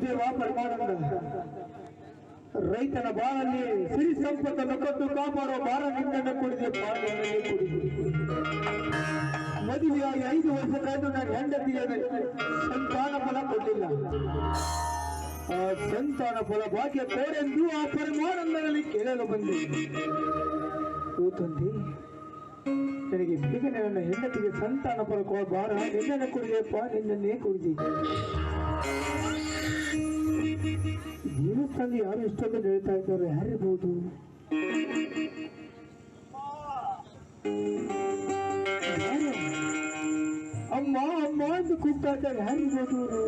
ಗುರುದೇವ ಪರಮಾನಂದ ರೈತನ ಬಾಳಲ್ಲಿ ಸಿರಿ ಸಂಪತ್ತನ್ನು ಕದ್ದು ಕಾಪಾಡೋ ಬಾರ ನಿನ್ನನ್ನು ಕುಡಿದೆ. ಮದುವೆಯಾಗಿ ಐದು ವರ್ಷ ಕಳೆದು ನಾನು ಹೆಂಡತಿಗೆ ಸಂತಾನ ಫಲ ಕೊಟ್ಟಿಲ್ಲ. ಆ ಸಂತಾನ ಫಲ ಭಾಗ್ಯ ತೋರೆಂದು ಆ ಪರಮಾನಂದನಲ್ಲಿ ಕೇಳಲು ಬಂದೆ. ಕೂತಂದಿ ತಂದೆ, ನನಗೆ ಬೇಗನೆ ನನ್ನ ಹೆಂಡತಿಗೆ ಸಂತಾನ ಫಲ ಕೊಡಬಾರ ಬಾರ ನಿನ್ನನ್ನು ಕುಡಿದೆಪ್ಪ ನಿನ್ನನ್ನೇ ಕುಡಿದೆ ದೇವಸ್ಥಾನ ಯಾರು ಇಷ್ಟೊಂದು ಹೇಳ್ತಾ ಇದ್ದಾರೆ ಯಾರಿರ್ಬೋದು ಯಾರು? ಅಮ್ಮ ಅಮ್ಮ ಅಂತ ಕೂಗ್ತಾ ಇದ್ದಾರೆ ಯಾರಿರ್ಬೋದು ಇವ್ರು?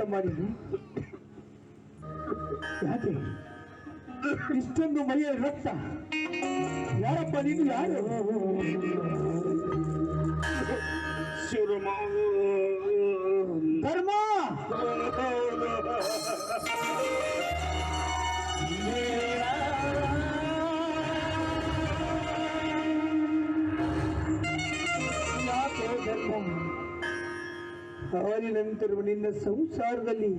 ಯಾರು ಅಂತ ಮಾಡಿದ್ರು ಯಾಕೆ? ಇಷ್ಟೊಂದು ಮೈಯ ರಕ್ತ. ಯಾರಪ್ಪ ನೀನು? ಯಾರು? ಧರ್ಮ! ಹಾಲಿನಂತರ ನಿನ್ನ ಸಂಸಾರದಲ್ಲಿ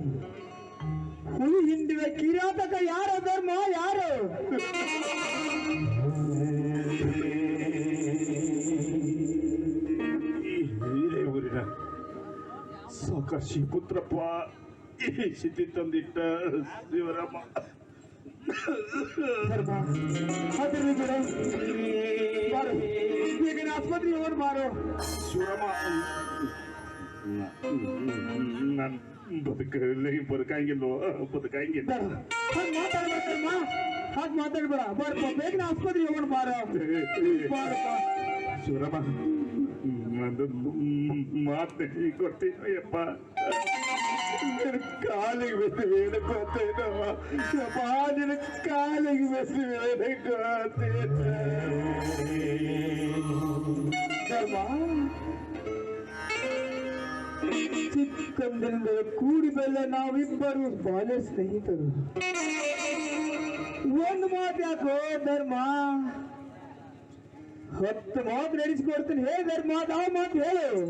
ಹುಲಿ ಹಿಂದಿವೆ ಕಿರಾತಕ ಯಾರ ಧರ್ಮ ಯಾರು? ಈ ಹಿರೇಯೂರಿನ ಸಾಕಾಶಿ ಪುತ್ರಪ್ಪ ಈ ಸ್ಥಿತಿ ತಂದಿಟ್ಟ ಶಿವರಾಮ ಬೇಗನೆ ಆಸ್ಪತ್ರೆಗೆ ಹೋಗಿ ಬಾರು ಶಿವರಾಮ ನಾನು ಬದುಕಲಿ ಬದುಕಂಗಿಲ್ವೋ ಬದುಕಂಗಿಲ್ಲ ಧರ್ಮ ಹಾಗೆ ಮಾತಾಡ್ಬೇಕಮ್ಮ ಹಾಗೆ ಮಾತಾಡ್ಬೇಡ ಬಾರಪ್ಪ ಬೇಗನೆ ಆಸ್ಪತ್ರೆಗೆ ಹೋಗೋಣ ಬಾರೋ ಬಾರಪ್ಪ ಶಿವರಾಮ ಒಂದು ಮಾತು ಕೊಡ್ತೀನಿ ಯಪ್ಪ ನಿನ್ನ ಕಾಲಿಗೆ ಬೆದ್ದು ಬೇಡಕೋತೇನಮ್ಮ ಯಪ್ಪ ನಿನ್ನ ಕಾಲಿಗೆ ಬೆದ್ದು ಬೇಡಕೋತೇನ ಧರ್ಮ ಚಿಕ್ಕಂದಿನಿಂದ ಕೂಡಿ ಬೆಲ್ಲ ನಾವಿಬ್ಬರು ಬಾಲ್ಯ ಸ್ನೇಹಿತರು. ಒಂದು ಮಾತು ಯಾಕೋ, ಧರ್ಮ? ಹತ್ತು ಮಾತು ನಡೆಸಿಕೊಡ್ತೀನಿ. ಹೇ ಧರ್ಮ ಯಾವ ಮಾತು ಹೇಳು.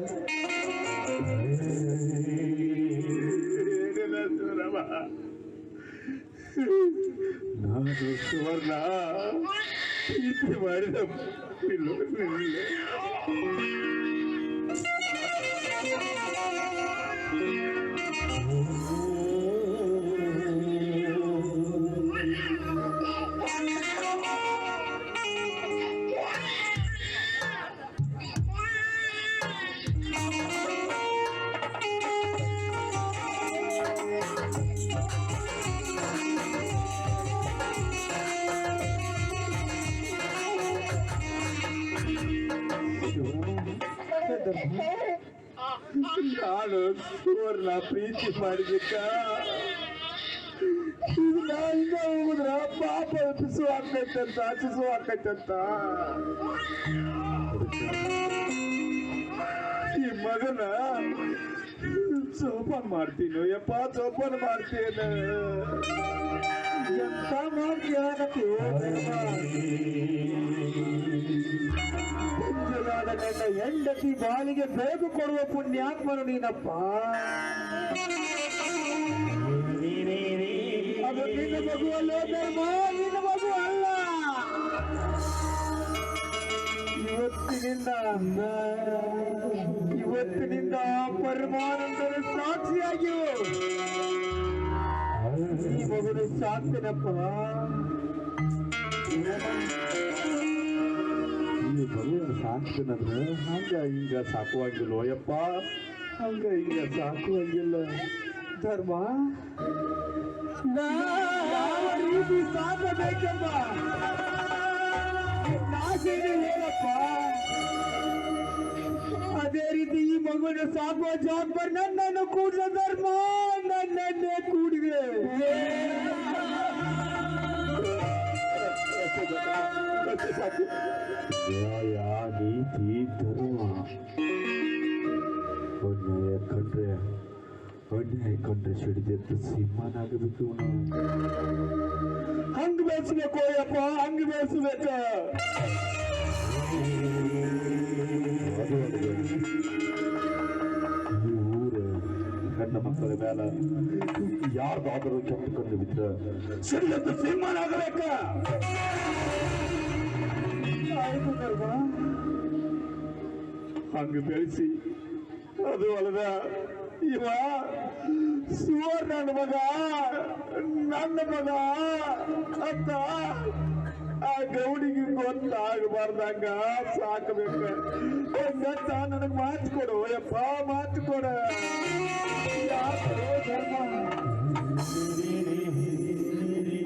ನಾನು ಸುವರ್ಣ. ಪ್ರೀತಿ ಮಾಡಿದ ನಾನು ಸುವರ್ಣ ಪ್ರೀತಿ ನಾ ಹಿಂಗ ಹೋಗುದ್ರ ಪಾಪ ಶಿಸು ಹಾಕೈತಂತ ಶಿಸು ಹಾಕೈತಂತ ಈ ಮಗನ ಜೋಪಾನ ಮಾಡ್ತೀನಿ. ಯಪ್ಪ, ಜೋಪಾನ ಮಾಡ್ತೀನಿ. ಎಂತ ಮಾತು ಹೇಳಕತ್ತೀವೋ ನನ್ನ ಹೆಂಡತಿ ಬಾಲಿಗೆ ಬೇಗ ಕೊಡುವ ಪುಣ್ಯಾತ್ಮನು ನೀನಪ್ಪ. ಅದು ನಿನ್ನ ಮಗು ಅಲ್ಲ ಧರ್ಮ, ನಿನ್ನ ಮಗು ಅಲ್ಲ ಇವತ್ತಿನಿಂದ ಇವತ್ತಿನಿಂದ ಪರಮಾನಂದರ ಸಾಕ್ಷಿಯಾಗಿ ಈ ಮಗುನ ಸಾಕ್ತೇನಪ್ಪ? ಈ ಮಗುವಿನ ಸಾಕ್ತೇನಂದ್ರೆ ಹಂಗ ಹಿಂಗ ಸಾಕುವಂಗಿಲ್ಲ ಯಪ್ಪ, ಹಂಗ ಹಿಂಗ ಸಾಕುವಂಗಿಲ್ಲ ಧರ್ಮ? ಯಾವ ರೀತಿ ಸಾಕಬೇಕಪ್ಪ ಹೇಳಪ್ಪ. ಅದೇ ರೀತಿ ಈ ಮಗುನ ಸಾಕುವ ಜವಾಬ್ದಾರಿ ನನ್ನನ್ನು ಕೂಡಿದ ಧರ್ಮ ನನ್ನನ್ನೇ ಕೂಡಿದೆ. ಅನ್ಯಾಯ ಕಂಡ್ರೆ ಸಿಡಿದೆದ್ದು ಸಿಂಹನಾಗಬೇಕು ಹಂಗ ಬೆಳೆಸ್ಬೇಕು ಯಪ್ಪ ಹಂಗ ಬೆಳೆಸ್ಬೇಕ ಈ ಊರ ಹೆಣ್ಣು ಮಕ್ಕಳ ಮೇಲೆ ಯಾರ್ದಾದರೂ ಕೆಟ್ಟ ಕಂಡು ಬಿದ್ರ ಸಿಡಿದದ್ದು ಸಿಂಹನಾಗಬೇಕ ಆಯ್ತು ಧರ್ಮ ಹಂಗ ಬೆಳೆಸಿ ಅದು ಅಲ್ಲದ ಇವ ಸುವರ್ಣ ಮಗ ನನ್ನ ಮಗ ಅಂತ ಆ ಗೌಡಿಗೆ ಗೊತ್ತಾಗಬಾರ್ದಂಗ ಸಾಕಬೇಕ ಗತ್ತ ನನಗ್ ಮಾತು ಕೊಡು ಯಪ್ಪ ಮಾತು ಕೊಡ ಯಾಕೋ ಧರ್ಮ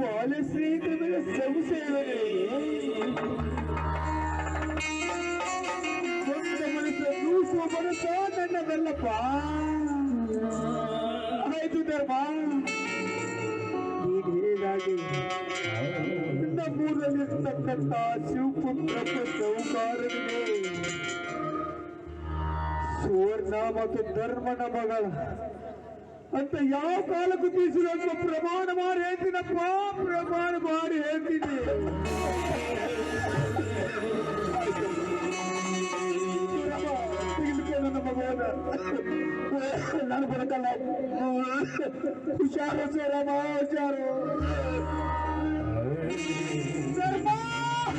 ಪಾಲಿಸಿ ಸಂಶಯವೇ ದೊಡ್ಡ ಮನಸ್ಸ ದೂಸುವ ಮನಸ್ಸ ನನ್ನದಲ್ಲಪ್ಪ ನಮ್ಮೂರಲ್ಲಿರ್ತಕ್ಕಂಥ ಶಿವಪುತ್ರ ಸೌಕಾರನಿಗೆ ಸುವರ್ಣ ಮತ್ತು ಧರ್ಮನ ಮಗಳ ಅಂತ ಯಾವ ಕಾಲಕ್ಕೂ ತಿಳಿಸಿದ ಪ್ರಮಾಣ ಮಾಡಿ ಹೇಳ್ತೀನಪ್ಪ ಪ್ರಮಾಣ ಮಾಡಿ ಹೇಳ್ತೀನಿ ತೆಗಿಲಿಕ್ಕೆ ನನ್ನ ಮಗನ ನಾನು ಬರಕಲ್ಲ ಹುಷಾರು ಸೇರಮ್ಮ ಹುಷಾರು ಧರ್ಮ!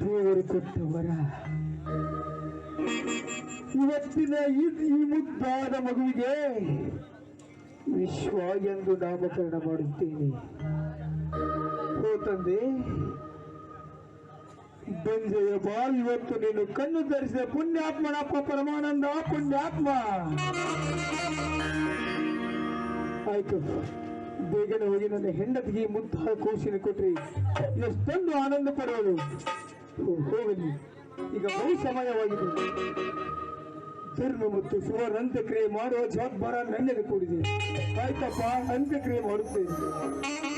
ದೇವರು ಕೊಟ್ಟವರ ಇವತ್ತಿನ ಈ ಮುದ್ದಾದ ಮಗುವಿಗೆ ವಿಶ್ವ ಎಂದು ನಾಮಕರಣ ಮಾಡುತ್ತೇನೆ ಹೋ ತಂದೆ, ಬೆಂಜೆಯ ಬಾ ಇವತ್ತು ನೀನು ಕಣ್ಣು ಧರಿಸಿದ ಪುಣ್ಯಾತ್ಮನಪ್ಪ ಪರಮಾನಂದ, ಪುಣ್ಯಾತ್ಮ. ಆಯ್ತು, ಬೇಗನೆ ಹೋಗಿ ನನ್ನ ಹೆಂಡತಿಗೆ ಮುಂತಾದ ಕೂಸಿನ ಕೊಟ್ರಿ. ಎಷ್ಟೊಂದು ಆನಂದ ಪಡೋದು ಹೋ- ಹೋಗಲಿ. ಈಗ ಬಹು ಸಮಯವಾಗಿದೆ. ಧರ್ಮ ಮತ್ತು ಸುವರ್ಣ ಅಂತ್ಯಕ್ರಿಯೆ ಮಾಡುವ ಜವಾಬ್ದಾರ ನನ್ನ ಕೂಡಿದೆ. ಆಯ್ತಪ್ಪ ಅಂತ್ಯಕ್ರಿಯೆ ಮಾಡುತ್ತೇನೆ.